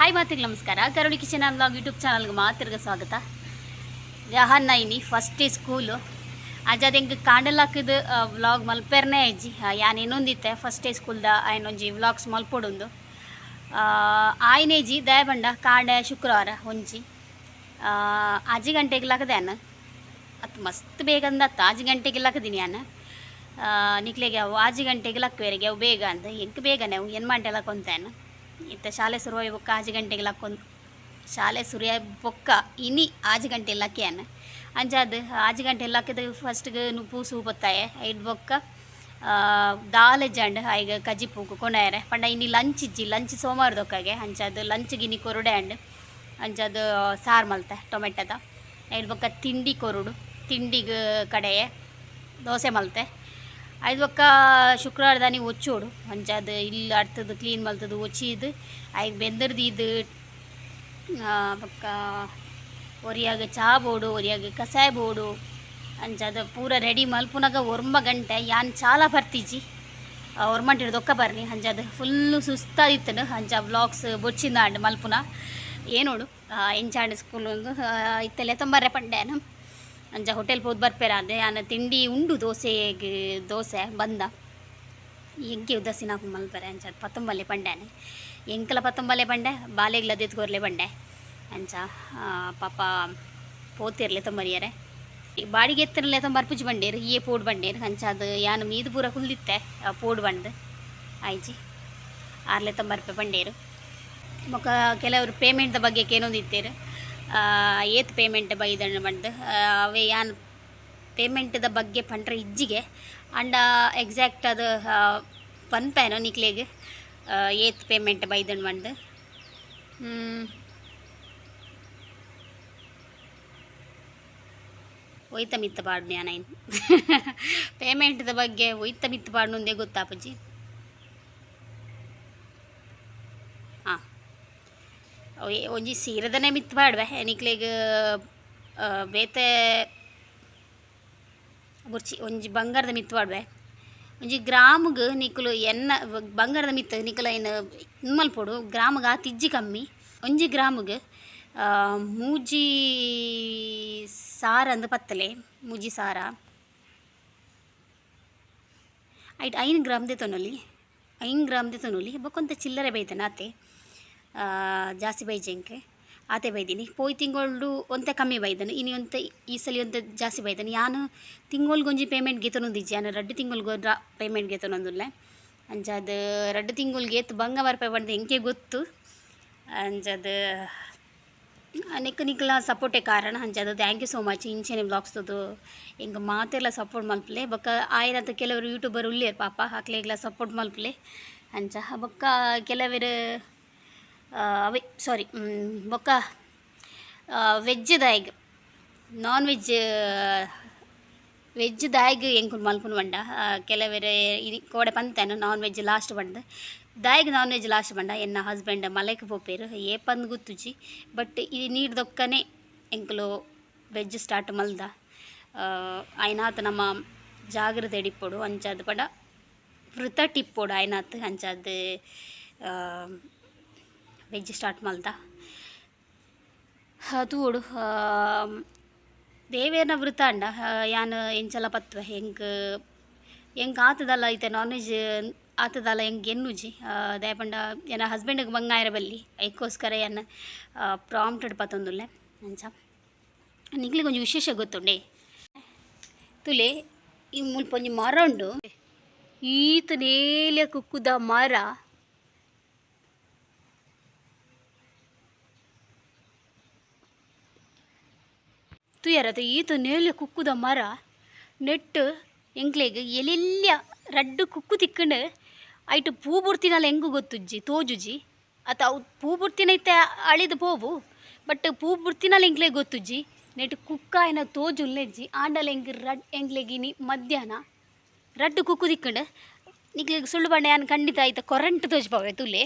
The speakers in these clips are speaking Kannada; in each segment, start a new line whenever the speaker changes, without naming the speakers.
ಹಾಯ್ ಮಾತಿಗೆ ನಮಸ್ಕಾರ. ಕರುಡಿ ಕಿಚನ್ ಬ್ಲಾಗ್ ಯೂಟ್ಯೂಬ್ ಚಾನಲ್ಗೆ ಮಾತಿರ್ಗ ಸ್ವಾಗತ. ಜಹಾನ್ ನೈನಿ ಫಸ್ಟ್ ಡೇ ಸ್ಕೂಲು ಅಜಾದ ಹೆಂಗೆ ಕಾಂಡಲ್ ಹಾಕಿದ ವ್ಲಾಗ್ ಮಲ್ಪೇರ್ನೇ ಅಜ್ಜಿ. ಯಾನ್ ಇನ್ನೊಂದಿತ್ತೆ ಫಸ್ಟ್ ಡೇ ಸ್ಕೂಲ್ದ ಆಯ್ನೊಂಜಿ ವ್ಲಾಗ್ಸ್ ಮಲ್ಪೊಡೊಂದು. ಆಯ್ನೇಜಿ ದಯಬಂಡ, ಕಾಂಡೆ, ಶುಕ್ರವಾರ ಒಂಜಿ ಆಜಿ ಗಂಟೆಗೆ ಲಗದ್ಯಾನ ಅದು ಮಸ್ತ್ ಬೇಗ ಅಂದತ್ತ ಆಜಿ ಗಂಟೆಗೆ ಲಾಕದೀನಿ ನಾನು ನಿಕ್ಲೆಗೆ ಅವು ಆಜಿ ಗಂಟೆಗೆ ಲಕ್ವೇರಿಗೆ ಅವು ಬೇಗ ಅಂತ ಹೆಂಗೆ ಬೇಗನೆ ಅವು? ಏನು ಮಂಟೆ ಲಕ್ಕೊಂತೇನು ಇತ್ತ ಶಾಲೆ ಶುರುವಾಯ್ ಬೊಕ್ಕ ಆಜು ಗಂಟೆಗೆ ಲಕ್ಕೊಂದು. ಶಾಲೆ ಸುರಿಯ ಬೊಕ್ಕ ಇನಿ ಆಜು ಗಂಟೆ ಲಕ್ಕೆಯನ್ನ ಅಂಜಾದ್ ಆಜು ಗಂಟೆ ಲಕ್ಕದ ಫಸ್ಟ್ಗೆ ನುಪ್ಪು ಸೂಪತ್ತಾಯ ಐದು ಬೊಕ್ಕ ದಾಲ್ ಜಂಡ್, ಐಗ ಕಜ್ಜಿ ಪೂಕು ಕೊನೆಯರೆ ಪಂಡ ಇನಿ ಲಂಚ್ ಇಜ್ಜಿ, ಲಂಚ್ ಸೋಮವಾರದೊಕ್ಕಾಗೆ ಅಂಚಾದ ಲಂಚ್ಗೆ ಗಿನಿ ಕೊರುಡೆ ಅಂಡ್ ಅಂಚಾದ ಸಾರು ಮಲ್ತೆ, ಟೊಮೆಟೊದ. ಐದು ಬೊಕ್ಕ ತಿಂಡಿ ಕೊರುಡು, ತಿಂಡಿಗೆ ಕಡೆಯೇ ದೋಸೆ ಮಲ್ತೆ. ಐದು ಬೊಕ್ಕ ಶುಕ್ರವಾರ ದಾನಿ ಒಚ್ಚೋಡು. ಅಂಚಾದ ಇಲ್ಲಿ ಅಡ್ತದ ಕ್ಲೀನ್ ಮಲ್ತದ, ಒಚ್ಚಿದು ಆಯ್ಕೆ ಬೆಂದರ್ದು ಇದು ಪಕ್ಕ ಒರಿಯಾಗ ಚಾ ಬೋಡು, ಒರಿಯಾಗ ಕಸಾಯ ಬೋಡು. ಅಂಚಾದ ಪೂರ ರೆಡಿ ಮಲ್ಪುನಾಗ ಒರ್ಮ ಗಂಟೆ, ಯಾನ್ ಚಾಲ ಬರ್ತಿಜಿ ಒರ್ಮಂಟ್ ಹಿಡ್ದೊಕ್ಕ ಬರ್ನಿ ಹಂಚಾದ ಫುಲ್ಲು ಸುಸ್ತಾದಿತ್ತನು. ಹಂಚ ಬ್ಲಾಗ್ಸ್ ಬೊಚ್ಚಿಂದ ಅಂಡ್ ಮಲ್ಪುನ. ಏನೋಡು ಎಂಚಾಂಡ್ ಸ್ಕೂಲ್ ಇತ್ತಲೆ ತೊಂಬರ್ರೆ ಪಂಡೇನು ಅಂಚ ಹೋಟೆಲ್ ಹೋದ್ ಬರ್ಪೇರ ಅಂದೆ ಆನ ತಿಂಡಿ, ಉಂಡು ದೋಸೆಗೆ ದೋಸೆ ಬಂದ. ಎಂಕೆ ಉದಾಸೀನ ಮಲ್ಪರೆ ಅಂಚ ಪತ್ತೊಂಬಲ್ಲೆ ಪಂಡ್ಯಾನೆ. ಎಂಕಲ ಪತ್ತೊಂಬಲ್ಲೆ ಪಂಡೆ ಬಾಲೆಗ್ಲ ದೆತ್ಕೋರ್ಲೆ ಬಂಡೆ ಅಂಚ ಪಾಪ ಪೋತಿರ್ಲೆ ತೊಂಬರಿಯರೆ. ಬಾಡಿಗೆ ಎತ್ತರಲೆ ತೊಂಬರ್ಪುಜಿ ಬಂಡೇರು, ಈ ಪೋಡ್ ಬಂಡೇರು. ಅಂಚ ಅದು ಯಾನು ಮೀದು ಪೂರ ಕುಲ್ದಿತ್ತೆ ಪೋಡ್ ಬಂಡ್ದು ಆಯ್ಜಿ. ಆರ್ಲೆ ತೊಂಬರ್ಪೆ ಬಂಡೇರು ಮೊಕ್ಕ ಕೆಲವರು ಪೇಮೆಂಟ್ದ ಬಗ್ಗೆ ಏನೊಂದಿತ್ತೇರು ಏತ್ ಪೇಮೆಂಟ್ ಬೈದಣ್ಣ ಬಂದು ಅವೇ ಯಾನ್ ಪೇಮೆಂಟ್ದ ಬಗ್ಗೆ ಪಂಡ್ರೆ ಇಜ್ಜಿಗೆ, ಅಂಡ ಎಕ್ಸಾಕ್ಟ್ ಅದು ಪನ್ಪೇನೋ ನಿಕ್ಲೆಗೆ ಏತ್ ಪೇಮೆಂಟ್ ಬೈದಣ್ಣ ಬಂದು ಒಯ್ತ ಮಿತ್ತ ಪಾಡ್ನೆ ಪೇಮೆಂಟ್ ಪೇಮೆಂಟ್ದ ಬಗ್ಗೆ ಒಯ್ತ ಮಿತ್ತ ಪಾಡ್ನೊಂದೇ ಗೊತ್ತಾಪಜ್ಜಿ ಹಾಂ ಒಯ್- ಒಂಜಿ ಸೀರೆದನೆ ಮಿತ್ ಪಾಡ್ವೆ ನಿಕ್ಲೆಗ್ ಬೇತೆ ಬುರ್ಚಿ ಒಂಜಿ ಬಂಗಾರದ ಮಿತ್ ಪಾಡ್ವೆ ಒಂಜಿ ಗ್ರಾಮ್ಗ್ ನಿಕುಲು ಎನ್ನ ಬಂಗಾರದ ಮಿತ್ ನಿಕುಲ ಏನು ಮಲ್ಪೊಡು ಗ್ರಾಮಗ ಆ ತಿಜ್ಜಿ ಕಮ್ಮಿ. ಒಂಜಿ ಗ್ರಾಮ್ಗ್ ಮೂಜಿ ಸಾರ ಅಂದ್ ಪತ್ತಲೆ. ಮೂಜಿ ಸಾರ. ಐಟ್ ಐನ್ ಗ್ರಾಮ್ದೆ ತೊನೊಲಿ. ಐನ್ ಗ್ರಾಮ್ದೆ ತೊನೊಲಿ. ಬೊಕೊಂತ ಚಿಲ್ಲರೆ ಬೈತೆ ಆ, ಜಾಸ್ತಿ ಬೈಜೆಂಕೆ ಆತೆ ಬೈದೀನಿ. ಪೋಯ್ ತಿಂಗಳು ಒಂತೆ ಕಮ್ಮಿ ಬೈದನು. ಇನ್ನು ಒಂತೆ ಈ ಸಲ ಒಂತೆ ಜಾಸ್ತಿ ಬೈದನು. ಯಾನು ತಿಂಗೊಳ್ಗೊಂಜಿ ಪೇಮೆಂಟ್ ಗೆತನೊಂದಿಜ್ಜಿ ನಾನು ರಡ್ಡು ತಿಂಗೊಳ್ಗೊ ಪೇಮೆಂಟ್ ಗೆತನೊಂದುಲ್ಲೆ ಅಂಜಾದ ರಡ್ಡು ತಿಂಗಳು ಎತ್ತು ಬಂಗ ಬರ್ಪೆ ಬಂದು ಎಂಕೆ ಗೊತ್ತು? ಅಂಜಾದ ನೆಕ್ ನಿಕ್ಲ ಸಪೋರ್ಟೇ ಕಾರಣ. ಅಂಜಾದ ಥ್ಯಾಂಕ್ ಯು ಸೋ ಮಚ್ ಇಂಚೆನೆ ಬ್ಲಾಗ್ಸ್ದು ಹಿಂಗ ಮಾತೆಲ್ಲ ಸಪೋರ್ಟ್ ಮಲ್ಪಲೆ. ಬೊಕ್ಕ ಆಯ್ನಂತ ಕೆಲವರು ಯೂಟ್ಯೂಬರ್ ಉಳ್ಳಿಯರ್ ಪಾಪ. ಹಾಕ್ಲೆಗ್ಲ ಸಪೋರ್ಟ್ ಮಲ್ಪಲೆ. ಅಂಚ ಬೊಕ್ಕ ಕೆಲವರು ಅವೇ ಸಾರಿ ಬೊಕ್ಕ ವೆಜ್ ದಾಯ್ಗ್ ನಾನ್ ವೆಜ್ ವೆಜ್ ದಾಯ್ಗ್ ಎಂಕುಲು ಮಲ್ಪುನು ಬಂಡ? ಕೆಲವೆರೆ ಇನಿ ಕೋಡೆ ಪಂತೇನು ನಾನ್ ವೆಜ್ ಲಾಸ್ಟ್ ಬಂಡ ದಾಯಗ್ ನಾನ್ ವೆಜ್ ಲಾಸ್ಟ್ ಬಂಡ, ಎನ್ನ ಹಸ್ಬೆಂಡ್ ಮಲೆಕ್ ಪೋಪೇರು, ಏ ಪಂದ್ ಗುತ್ತುಜಿ, ಬಟ್ ಇದು ನೀಡ್ದೊಕ್ಕನೆ ಎಂಕುಲು ವೆಜ್ ಸ್ಟಾರ್ಟ್ ಮಲ್ದ. ಆಯ್ನಾತ್ ನಮ್ಮ ಜಾಗ್ರತೆ ಹಿಡಿಪೋಡು, ಅಂಚಾದ್ ಪಂಡ ವೃತ ಟಿಪ್ಪೋಡು ಆಯ್ನಾತ್ ಅಂಚಾದ್ ವೆಜ್ ಸ್ಟಾರ್ಟ್ ಮಲ್ದ ತೂಡು ದೇವೇನ ವೃತ ಅಂಡ ಯಾನ್ ಎಂಚಲ ಪತ್ವ, ಹೆಂಗೆ ಎಂಕ್ ಆತದಲ್ಲ ಐತೆ ನಾನ್ ವೆಜ್ ಆತದಲ್ಲ ಹೆಂಗೆ ಎನ್ನುಜಿ ದಯಪಂಡ, ಏನ ಹಸ್ಬೆಂಡಿಗೆ ಬಂಗಾಯರ ಬಲ್ಲಿ ಐಕ್ಕೋಸ್ಕರ ಎನ್ನ ಪ್ರಾಂಪ್ಟೆಡ್ ಪತ್ತೊಂದುಲ್ಲೆ ಅಂಚ. ನಿಕ್ಲಿಗೆ ಕೊಂಚ ವಿಶೇಷ ಗೊತ್ತುಂಡೆ? ತುಲೆ, ಈ ಮುಲ್ಪ ಒಂಜಿ ಮರ ಉಂಡು. ಈತ ನೇಲೆ ಕುಕ್ಕುದ ಮರ ತುಯರತ ಈತು ನೇಲೆ ಕುಕ್ಕುದ ಮರ ನೆಟ್ಟು ಎಂಕ್ಲೆಗ್ ಎಲೆಲ್ಯ ರಡ್ಡು ಕುಕ್ಕು ತಿಕ್ಕಂಡು ಐಟು ಪೂ ಬುಡ್ತಿನಲ್ಲ ಹೆಂಗು ಗೊತ್ತುಜ್ಜಿ ತೋಜುಜಿ ಅತ ಅವು ಪೂ ಬುಡ್ತಿನೈತೆ ಅಳಿದು ಪೋವು, ಬಟ್ ಪೂ ಬುಡ್ತಿನಲ್ಲ ಎಂಕ್ಲೆ ಗೊತ್ತುಜ್ಜಿ? ನೆಟ್ ಕುಕ್ಕ ಏನ ತೋಜು ಉಲ್ಲೆಜ್ಜಿ ಆಂಡಲ ಎಂಗ್ ರಡ್ ಎಂಗ್ಲೆಗಿನಿ ಮಧ್ಯಾಹ್ನ? ರಡ್ಡು ಕುಕ್ಕು ತಿಕ್ಕಂಡು ನಿಕ್ಲೆಗ್ ಸುಳ್ಳು ಬಣ್ಣ ಯಾನ್ ಖಂಡಿತ ಆಯ್ತ ಕೊರಂಟ್ ತೋಜ್ಪಾವೆ ತುಲೆ?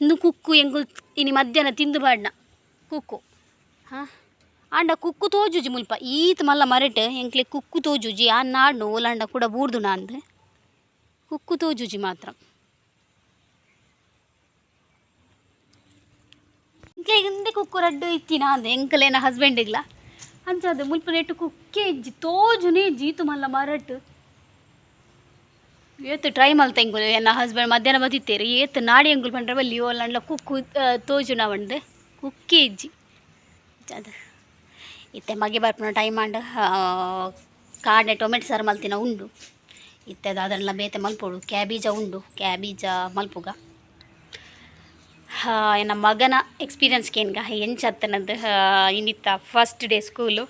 ಇನ್ನು ಕುಕ್ಕು ಎಂಗು ಇನಿ ಮಧ್ಯಾಹ್ನ ತಿಂದು ಬಾಡ್ನ ಕುಕ್ಕು. ಹಾಂ? ಆಂಡ ಕುಕ್ಕು ತೋಜುಜಿ ಮುಲ್ಪ. ಈತ್ ಮಲ್ಲ ಮರಟ್ ಎಂಕ್ಲೆ ಕುಕ್ಕು ತೋಜುಜಿ, ಆ ನಾಡ್ನು ಓಲಾಂಡ ಕೂಡ ಬೂರ್ದು ನಾಂದ್ ಕುಕ್ಕು ತೋಜುಜಿ ಮಾತ್ರ. ಎಂಕ್ಲೆ ಹಿಂದೆ ಕುಕ್ಕು ರಡ್ಡು ಇತ್ತಿನ ಅಂದೆ ಎಂಕಲೇನ ಹಸ್ಬೆಂಡಿಗ್ಲ ಅಂಚಾದ ಮುಲ್ಪ ನೆಟ್ಟು ಕುಕ್ಕೆ ಇಜ್ಜಿ, ತೋಜುನೇ ಜೀತು ಮಲ್ಲ ಮರಟ್. ಏತ್ ಟ್ರೈ ಮಲ್ತ ಎಂಗುಲು ಎನ್ನ ಹಸ್ಬೆಂಡ್ ಮಧ್ಯಾಹ್ನ ಬತ್ತಿತ್ತೇರು ಏತ್ ನಾಡಿ ಎಂಗುಲ್ ಪಂಡ್ರೆ ಬಲ್ಲಿ ಓಲ್ ಕುಕ್ಕು ತೋಜುನ ಬಂಡೆ ಕುಕ್ಕೆ ಇಜ್ಜಿ. ಅದು ಇತ್ತೆ ಮಗೆ ಬರ್ಪುನ ಟೈಮ್ ಅಂಡ್ ಕಾಡೆ ಟೊಮೆಟೊ ಸಾರು ಮಲ್ತಿನ ಉಂಡು. ಇತ್ತೆದ ಅದನ್ನೆಲ್ಲ ಬೇತೆ ಮಲ್ಪೋಡು. ಕ್ಯಾಬೀಜ ಉಂಡು. ಕ್ಯಾಬೀಜ ಮಲ್ಪುಗ. ನನ್ನ ಮಗನ ಎಕ್ಸ್ಪೀರಿಯನ್ಸ್ ಕೇನ್ಗ ಎಂಚತ್ತನದು ಇನ್ನಿತ್ತ ಫಸ್ಟ್ ಡೇ ಸ್ಕೂಲು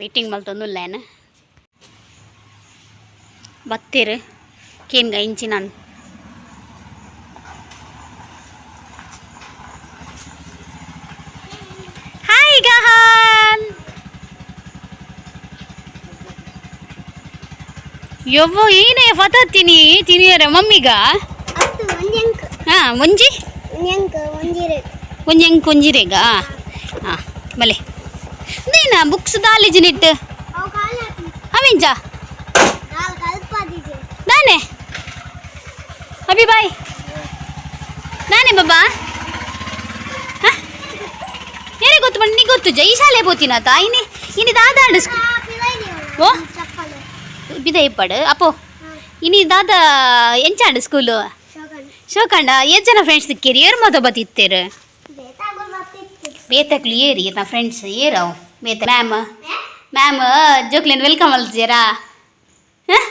ವೇಟಿಂಗ್ ಮಲ್ತೊಂದುಲ್ಲ ಏನು ಬತ್ತೇರು. ಕೇನ್ಗ ಇಂಚಿ ನಾನು ಹಾಯ್ ಗಹಾನ್ ಯವ್ವ ಏನೇ ಫತ ತಿನಿ ತಿನಿಯರ ಮಮ್ಮಿಗ?
ಹಾ
ಹಾಂ ಮುಂಜಿ
ಒಂಜಂಕ್ ಹಾ
ಒಂಜಂಗ್ ಕೊಂಜಿರೇಗ ಹಾಂ ಬಲೆ. ನೀನ ಬುಕ್ಸ್
ಕಾಲ ಹಾಕಿ
ಅವಿಂಜ? ನಾನೇ? ಅಭಿ ಬಾಯ್. ನಾನೇ ಬಾಬಾ? ಏನೇ ಗೊತ್ತು ಮಾಡಿ ನೀ ಗೊತ್ತು ಜೈ? ಶಾಲೆ ಪೋತಿನ ತಾಯಿನಿ ಇನಿ ದಾದಾಡು ಓ?
ಚಪ್ಪಲು
ಬಿದ ಇಪ್ಪಡು ಅಪ್ಪೋ ಇನಿ ದಾದ ಎಂಚಾಡು ಸ್ಕೂಲು
ಶೋಗನ್
ಶೋಕಂಡ ಎಷ್ಟು ಜನ ಫ್ರೆಂಡ್ಸ್ ಸಿಕ್ಕಿರಿ ಏರ್ ಮಾತ ಬತ್ತಿತ್ತೇರು
ಬೇತಾಗೋಲ್ ಬರ್ತಿತ್ತು
ಬೇತಕ್ಲಿ ಏರಿ ನಾ ಫ್ರೆಂಡ್ಸ್ ಏರವು ಬೇತ ಮ್ಯಾಮ್ ಮ್ಯಾಮ್ ಜೋಕ್ಲಿನ್ ವೆಲ್ಕಮ್ ಅಲ್ತೀರಾ ಹಾಂ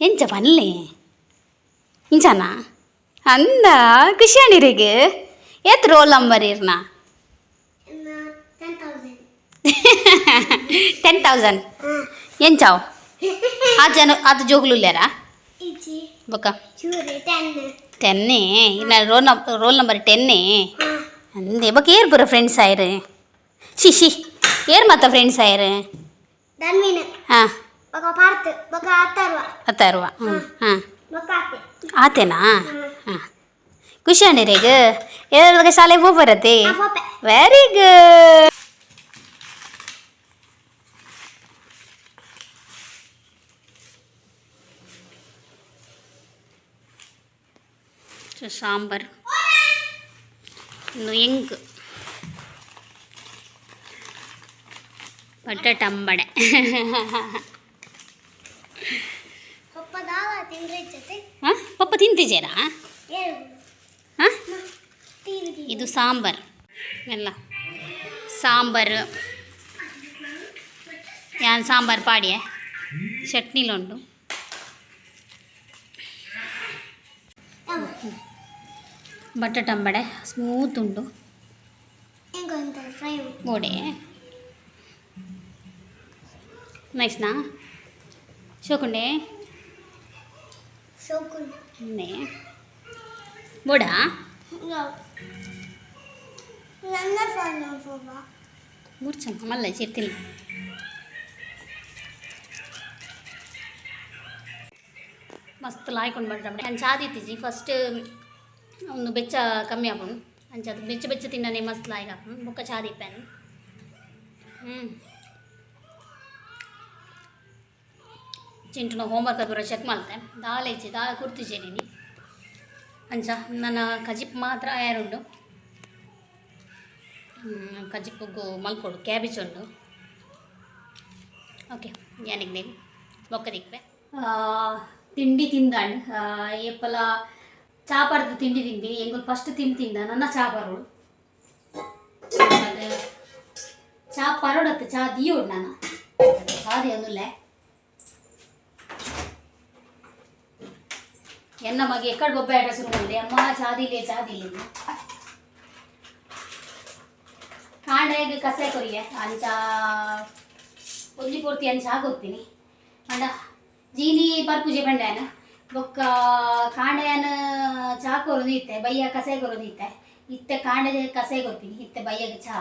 ಎಂಚ ಬನ್ಲೆ ಇಂಚನ ಅಂದ ಖುಷಿಯಾಣಿರಿಗೆ ಏತ್ ರೋಲ್ ನಂಬರ್ ಇರ್ನ
ಟೆನ್ ತೌಸಂಡ್
ಟೆನ್ ತೌಸಂಡ್ ಎಂಚಾವ್ ಆ ಜನ ಅದು ಜೋಗ್ಲುಲ್ಲೇರಾ
ಇಚಿ
ಬೊಕ್ಕ
ಚೂರಿ ಟೆನ್
ಟೆನ್ನೇ ಇನ್ನು ರೋಲ್ ನಂ ರೋಲ್ ನಂಬರ್ ಟೆನ್ನೇ
ಹಾಂ
ಅಂದೆ ಬೊಕ್ಕ ಏರ್ ಬರೋ ಫ್ರೆಂಡ್ಸ್ ಆಯ್ರು ಶಿ ಶಿ ಏರ್ ಮತ್ತ ಫ್ರೆಂಡ್ಸ್ ಆಯ್ರು
ಧನ್ವಿನ
ಹಾಂ
ಬೊಕ ಪಾರ್ತ್ ಬೊಕ ಅತ್ತರ್ವ
ಹತ್ತಾರುವ ಹ್ಞೂ ಹಾಂ
ಬೊಕ ಅತ್ತೆ
ಆತೇನಾ ಹಾಂ ಖುಷಿ ಅಣ್ಣಿರೀಗ ಏಳಕ್ಕೆ ಶಾಲೆಗೆ ಹೋಗಿ ಬರತ್ತೆ
ಆ ಪೋಪೆ
ವೆರಿ ಗುಡ್ ಸಾಂಬಾರ್ ಇನ್ನು ಎಂಗ್ ಬಟಾಟಂಬಡೆ
ಪಪ್ಪ ದಾವ ತಿಂದ್ರೆ ಜೊತೆ
ಹಾಂ ಪಪ್ಪ ತಿಂತಿದ್ದೀರಾ
ಏಳು
ಹಾಂ
ಟಿವಿ
ಇದು ಸಾಂಬಾರ್ ಎಲ್ಲ ಸಾಂಬಾರು ಯಾನ್ ಸಾಂಬಾರ್ ಪಾಡಿಯೆ ಚಟ್ನಿಲುಂಡು ಬಟಾಟಂಬಡೆ ಸ್ಮೂತ್ ಉಂಡು
ಹೆಂಗಂತ ಫ್ರೈ
ಬೋಡೆ ನೈಸ್ನಾ ಶೋಕುಂಡೆ
ಶೋಕುನ್
ನೇ ಬೋಡಾ
ನನ್ನ ಫೋನ್ ಪಪ್ಪ
ಮೂರ್ಛನ ಮಲ್ಲ ಚಿರ್ತಿಲ್ಲ ಮಸ್ತ್ ಲಾಯ್ಕೊಂಡು ಬಂದ್ರೆ ನಾನು ಚಾದಿತ್ತಿಜಿ ಫಸ್ಟ್ ಒಂದು ಬೆಚ್ಚ ಕಮ್ಮಿ ಅಂಚದು ಬೆಚ್ಚ ಬೆಚ್ಚ ತಿನ್ನನೆ ಮಸ್ತ್ ಲಾಯ್ಕ್ ಆಪುಂಡು ಬೊಕ್ಕ ಪ್ಯಾನ್ ಹ್ಞೂ ಚಿಂಟುನ ಹೋಮ್ವರ್ಕ್ ಪೂರ ಚೆಕ್ ಮಾಡ್ತೆ ದಾಲ್ ಹೆಚ್ಚಿ ದಾಲ್ ಕುರ್ತಿದ್ದೇನೆ ಅಂಚ ನನ್ನ ಕಜಿಪ್ ಮಾತ್ರ ಯಾರುಂಡು? ಹ್ಮ್, ಕಜಿಪ್ಪುಗು ಮಲ್ಕೊಡು ಕ್ಯಾಬೇಜ್ ಉಂಡು. ಓಕೆ ಏನಿಗೆ ನೀನು? ಬೊಕ್ಕ ದಿಕ್ವೆ ತಿಂಡಿ ತಿಂದಾಂಡ್ ಏಪಲ ಚಾಪಾರ್ದು ತಿಂಡಿ ತಿಂತೀನಿ ಎಂಗುಲ್ ಫಸ್ಟ್ ತಿಂಡಿ ತಿಂದ ನನ್ನ ಚಾಪಾರೋಡು ಅದು ಚಾ ಪರೋಡತ್ತು ಚಾ ದಿಯೋಡು ನಾನು ಚಾದಿ ಒಂದುಲ್ಲೆ ಎನ್ನ ಮಗೆ ಎಕ್ಕಡ್ ಬೊಬ್ಬೆ ಆಟ ಶುರು ಮಾಡಿದೆ ಅಮ್ಮ ಚಾದಿಲೆ ಚಾದಿಲೆ ಕಾಂಡೆಗೆ ಕಸೆ ಕೊರಿಯೆ ಅಂಚ ಒಂಜಿ ಪೂರ್ತಿ ಅಂಚ ಆಗೋಗ್ತೀನಿ ಅಂಡ ಜೀನಿ ಪರ್ಪುಜೆ ಬಂಡಾಯನ ಬೊಕ್ಕ ಕಾಂಡೆಯನ ಚಾ ಕೊರೋದು ಇತ್ತೆ ಬಯ್ಯ ಕಸೆ ಕೊರೋದು ಇತ್ತೆ ಇತ್ತೆ ಕಾಂಡೆ ಕಸೆ ಕೊಡ್ತೀನಿ ಇತ್ತೆ ಬಯ್ಯಗೆ ಚಾ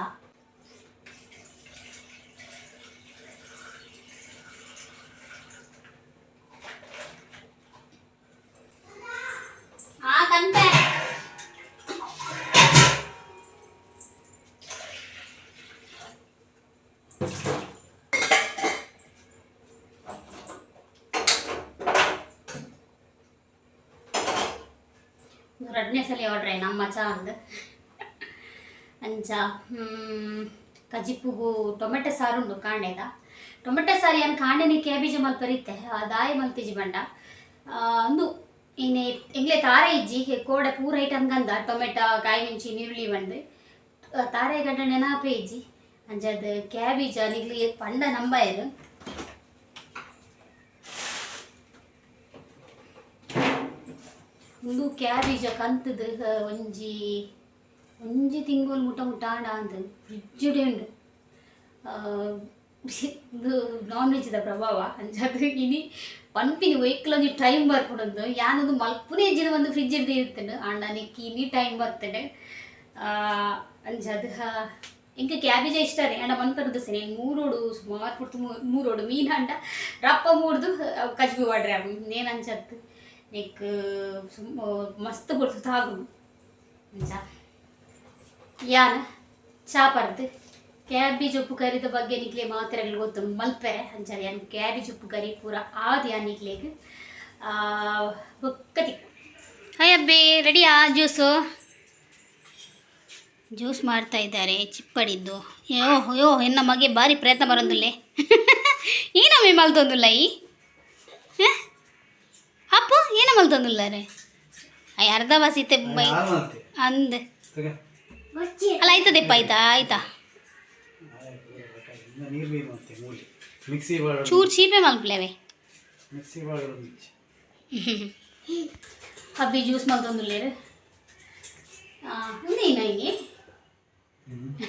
ಆ ಕಂತೆ ಎರಡನೇ ಸಲ ನಮ್ಮ ಚಾ ಅಂದು. ಅಂಚ ಕಜಿಪ್ಪುಗು ಟೊಮೆಟೊ ಸಾರು ಉಂಡು ಕಾಂಡೆದ. ಟೊಮೆಟೊ ಸಾರು ಏನು ಕಾಂಡೆನಿ ಕ್ಯಾಬೇಜ್ ಮಲ್ಪರಿತ್ತೆ ದಾಯಿ ಮಲ್ತಿಜಿ ಬಂಡ. ಅಂದು ಇನ್ನು ಎಂಗ್ಲೆ ತಾರೆ ಇಜ್ಜಿ ಕೋಡೆ ಪೂರ ಐಟಮ್ ಗಂದ ಟೊಮೆಟೊ, ಕಾಯಿ ಮಿಂಚಿ, ನೀರುಳ್ಳಿ ಬಂದು. ತಾರೆ ಗಡ್ಡ ನೆನಪೇ ಇಜ್ಜಿ. ಅಂಚದ ಕ್ಯಾಬೇಜ್ ನಿಗ್ಲಿ ಪಂಡ ನಂಬಾಯರು ಒಂದು ಕ್ಯಾಬೇಜ ಕಂತದ ಒಂಜಿ ಒಂಜಿ ತಿಂಗಳು ಮುಟ ಮುಟ ಆಂಡ ಅಂತ ಫ್ರಿಜ್ಜುಡೆ ಉಂಡು. ಇದು ನಾನ್ ವೆಜ್ದ ಪ್ರಭಾವ. ಅಂಚದು ಇನಿ ಪನ್ಪಿನಿ ಒಯ್ಕಲ್ ಟೈಮ್ ಬರ್ಕೊಂಡು ಯಾನೊಂದು ಮಲ್ಪುನೆ ಹೆಜ್ಜಿನ ಒಂದು ಫ್ರಿಜ್ ಇಡ್ದು ಇರ್ತೇನೆ ಆಂಡ ನಿಕ್ಕಿ ಇನಿ ಟೈಮ್ ಬರ್ತೇನೆ ಅಂಜಾದ ಇಂಕ ಕ್ಯಾಬೇಜ ಇಷ್ಟ ರೀ? ಅಂಡ ಮನ್ಪರದು ಸರಿ ಮೂರೋಡು ಸುಮಾರು ಕೊಡ್ತು ಮೂರೋಡು ಮೀನು ಅಂಡ ರಪ್ಪ ಮೂರ್ದು ಕಜ್ಬಿ ಮಾಡ್ರಿ ಅವು. ಇನ್ನೇನು ಅಂಚತ್ತು ನೆಕ್ ಸುಮ್ ಮಸ್ತ್ ತಾಗು. ಅಂಚ ಯಾನ? ಚಾಪರ್ದು ಕ್ಯಾಬೇಜ್ ಉಪ್ಪು ಕರಿದ ಬಗ್ಗೆ ನಿಕ್ಲೆ ಮಾತ್ರೆಗಳು ಗೊತ್ತು. ಮಲ್ಪೆರೆ ಅಂಚಾರೆ ಯಾನ್. ಕ್ಯಾಬೇಜ್ ಉಪ್ಪು ಕರಿ ಪೂರ ಆದಿ ಆ ನಿಕ್ಲೆಗ್. ಬೊಕ್ಕತಿ. ಹಾಯ್ ಅಬ್ಬಿ ರೆಡಿಯಾ ಜ್ಯೂಸು ಜ್ಯೂಸ್ ಮಾಡ್ತಾ ಇದ್ದಾರೆ, ಚಿಪ್ಪಡಿದ್ದು. ಯೋ ಯೋ, ಎನ್ನ ಮಗೆ ಭಾರಿ ಪ್ರಯತ್ನ ಬರೋದಿಲ್ಲೇ. ಏನಮ್ಮಿ ಮಲ್ತೊಂದಿಲ್ಲ ಈ ಹ? ಅಪ್ಪು ತೋಲ್ದೊಂದುಲ್ಲಾರೆ ಅರ್ಧ ಬಸಿತ್ತೆ ಅಂದೆ ಅಲ್ಲ ಆಯ್ತದೆಪ್ಪ ಆಯ್ತಾ ಆಯ್ತಾ ಚೂರು ಚೀಪೆ ಮಲ್ಪಲೇವೆ ಅಬ್ಬಿ ಜ್ಯೂಸ್ ಮಲ್ತೊಂದುಲ್ಲೇರು ಮುಂದೆ ಇನ್ನೇ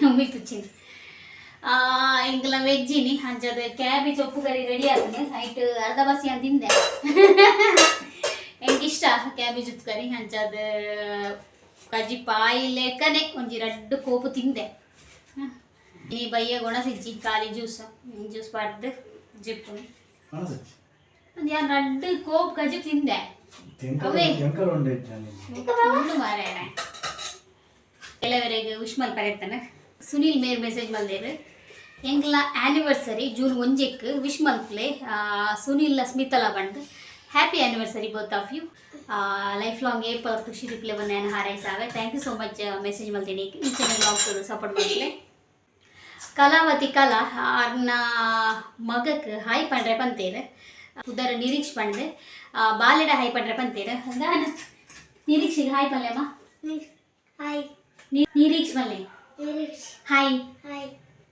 ಮಿಲ್ ತುಚ್ಚಿನ ಇಂಕಲ ವೆಜ್ಜಿನಿ ಅಂಚದ ಕ್ಯಾಬೇಜ್ ಕರಿ ರೆಡಿ ಆತನೆ ಐಟ್ ಅರ್ಧ ಬಸಿ ಅಂತ ತಿಂದೆ ಇಷ್ಟ. ಕ್ಯಾಬೇಜ್ ಉತ್ಕರಿ ಹಂಚದ ಕಜ್ಜಿ ಪಾಯಿ ಲೆಕ್ಕನೆ ಒಂಜಿ ರಡ್ಡು ಕೋಪು ತಿಂದೆ. ಈ ಬಯ್ಯ ಗುಣ ಸಿಜ್ಜಿ ಖಾಲಿ ಜ್ಯೂಸ್ ಜ್ಯೂಸ್ ಪಡ್ದು ಜಿಪ್ಪು ಒಂದು ಯಾರು ರಡ್ಡು ಕೋಪು ಕಜ್ಜಿ ತಿಂದೆ. ಅವೇ. ಮಾರಾಯಣ ಕೆಲವರಿಗೆ ಉಷ್ಮಲ್ ಪರೆತ್ತನ ಸುನೀಲ್ ಮೇರ್ ಮೆಸೇಜ್ ಮಲ್ದೇರು ಎಂಗ್ಲ ಆನಿವರ್ಸರಿ ಜೂನ್ ಒಂಜೆಕ್ ವಿಶ್ ಮಲ್ಪ್ಲೆ ಸುನೀಲ್ ಸ್ಮಿತಲ ಬಂದು. Happy anniversary both of you life long ಏ ಪರ್ ಖುಷಿ ರಿಪ್ಲೆ ಬಂದು ನಾನು ಹಾರೈಸಾಗ thank you so much message ಮಲ್ತೀನಿ ಇಂಚನೆ ಬ್ಲಾಗ್ಸ್ ಸಪೋರ್ಟ್ ಮಾಡ್ಲೆ ಕಲಾವತಿ ಕಲಾ ಅರ್ನ ಮಗಕ್ಕೆ ಹಾಯ್ ಪಂಡ್ರೆ ಪಂತೇರು ಉದರ ನಿರೀಕ್ಷ್ ಪಂಡ್ರೆ ಬಾಲೆಡ ಹಾಯ್ ಪಂಡ್ರೆ ಪಂತೇರು ದಾನ ನಿರೀಕ್ಷೆಗೆ ಹಾಯ್ ಪಲ್ಯಮ್ಮ
ಹಾಯ್
ನಿ- ನಿರೀಕ್ಷ್ ಪಲ್ಲೆ
ನಿರೀಕ್ಷ್
hi
hi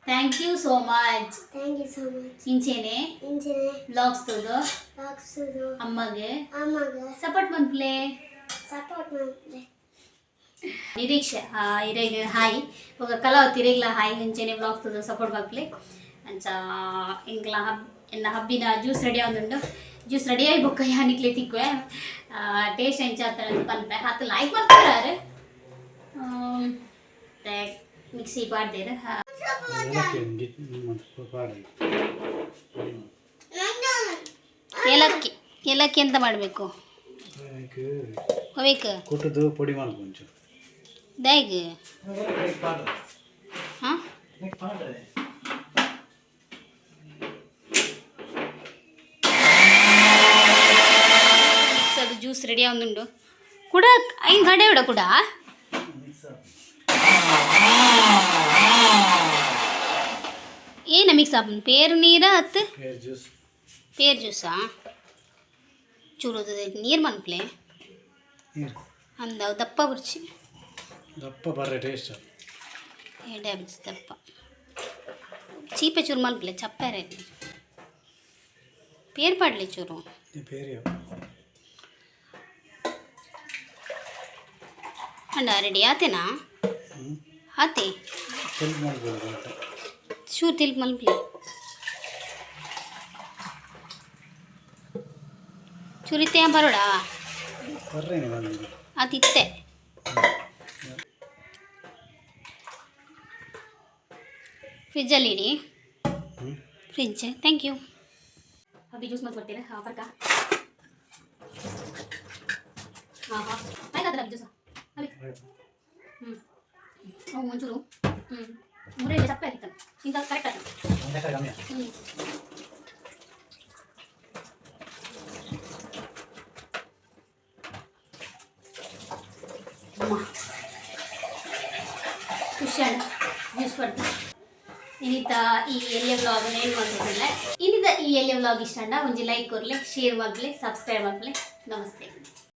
thank you so much
thank you so much
ಇಂಚೆನೆ
ಇಂಜಿನೆ
ಬ್ಲಾಗ್ಸ್ ತೋದು
ಹಾಕ್ಸೋದು
ಅಮ್ಮಗೆ.
ಅಮ್ಮಗೆ
ಸಪೋರ್ಟ್ ಮಾಡ್ಲೇ
ಸಪೋರ್ಟ್ ಮಾಡ್ತಾರೆ
ನಿರೀಕ್ಷೆ ಇರೆಗ್ ಹಾಯ್. ಇವಾಗ ಕಲಾವತಿ ಇರೆಗ್ಲ ಹಾಯ್. ಇಂಚೆನೆ ಬ್ಲಾಗ್ಸ್ ತೋದು ಸಪೋರ್ಟ್ ಮಾಡ್ಲೇ ಅಂಚ ಇಂಗ್ಲ ಹಬ್ ಎನ್ನ ಹಬ್ಬಿನ ಜ್ಯೂಸ್ ರೆಡಿ ಆಗುಂಡು ಜ್ಯೂಸ್ ರೆಡಿ ಆಗಿ ಬೊಕ್ಕ ಯಾನಿಕ್ಲೆ ತಿಕ್ಕುವೆ. ಟೇಸ್ಟ್ ಎಂಚ ಪನ್ಪೆ ಹತ್ತು ಲೈಕ್ ಮಾಡ್ತಾರೆ ಮಿಕ್ಸಿ ಪಾಡ್ದೇರು
ಪಾಡ
ಏಲಕ್ಕಿ ಏಲಕ್ಕಿ ಎಂತ ಮಾಡಬೇಕು ಹೋಗ್ಬೇಕು
ಕೊಟ್ಟದು ಪೊಡಿ ಮಾಡ್ಕೊ ಒಂಚೂರು
ದಾಯಿಗ್
ಪಾಡ
ಹಾಂ
ಪಾಡ
ಅದು ಜ್ಯೂಸ್ ರೆಡಿ ಆಗುಂಡು ಕೂಡ ಐದು ಗಂಟೆ ಬಿಡ ಕೂಡ ಏನ ಮಿಕ್ಸ್ ಆಪನ್ ಪೇರು ನೀರ ಹತ್ತು
ಪೇರ್ ಜ್ಯೂಸ್
ಪೇರ್ ಜ್ಯೂಸಾ ಚೂರು ನೀರು ಮನ್ಪ್ಲೆ
ನೀರು
ಅಂದ ದಪ್ಪ ಬುರ್ಚಿ
ದಪ್ಪ ಬರ್ರೆ ಟೇಸ್ಟ್
ಎಡೆ ಬುರ್ಚಿ ದಪ್ಪ ಚೀಪೆ ಚೂರು ಮಲ್ಪ್ಲೆ ಚಪ್ಪರೆ ಪೇರ್ ಪಾಡ್ಲಿ ಚೂರು
ಪೇರಿ
ಅಂಡ ರೆಡಿ ಆತೇನಾ
ಹ್ಞೂ
ಆತೆ
ಹೆಲ್ಪ್ ಮಾಡ್ಬೋದು ಅಂತ
ಶೂ ತಿಲ್ಪ್ ಮಲ್ಪ್ಲೆ ಚುರಿತೆ ಬರೋಡ
ಬರ್ರೇನೆ ಬಂದಿದೆ
ಅದಿತ್ತೆ ಫ್ರಿಜ್ಜಲ್ಲಿ ಇಡಿ
ಹ್ಞೂ
fridge thank you Abhi juice ಮತ್ತೆ ಬರ್ತೀರಾ ಹಾಂ ಬರ್ಕ ಹಾಂ ಹಾಂ ಆಯ್ತಾದ್ರೆ ಅಭಿ ಜ್ಯೂಸ ಅಲ್ಲಿ ಹ್ಞೂ ಹ್ಞೂ ಒಂಚೂರು ಹ್ಞೂ ಮೂರೇ ಚಪ್ಪೆ ಆಗಿತ್ತು ಇಂಥ ಕರೆಕ್ಟ್ ಆಯ್ತು
ಕಮ್ಮಿ
ಹ್ಞೂ ಅಮ್ಮ ಖುಷಿ ಅಣ್ಣ ಜ್ಯೂಸ್ ಕೊಡ್ತೀನಿ ಇನ್ನಿತ ಈ ಎಲ್ಲಿಯ ವ್ಲಾಗ್ ಏನು ಮಾಡ್ತಿಲ್ಲ ಇನ್ನಿತ ಈ ಎಲ್ಲಿಯ ವ್ಲಾಗ್ ಇಷ್ಟ ಒಂದು ಲೈಕ್ ಕೊರ್ಲೆ ಶೇರ್ ಆಗ್ಲಿ ಸಬ್ಸ್ಕ್ರೈಬ್ ನಮಸ್ತೆ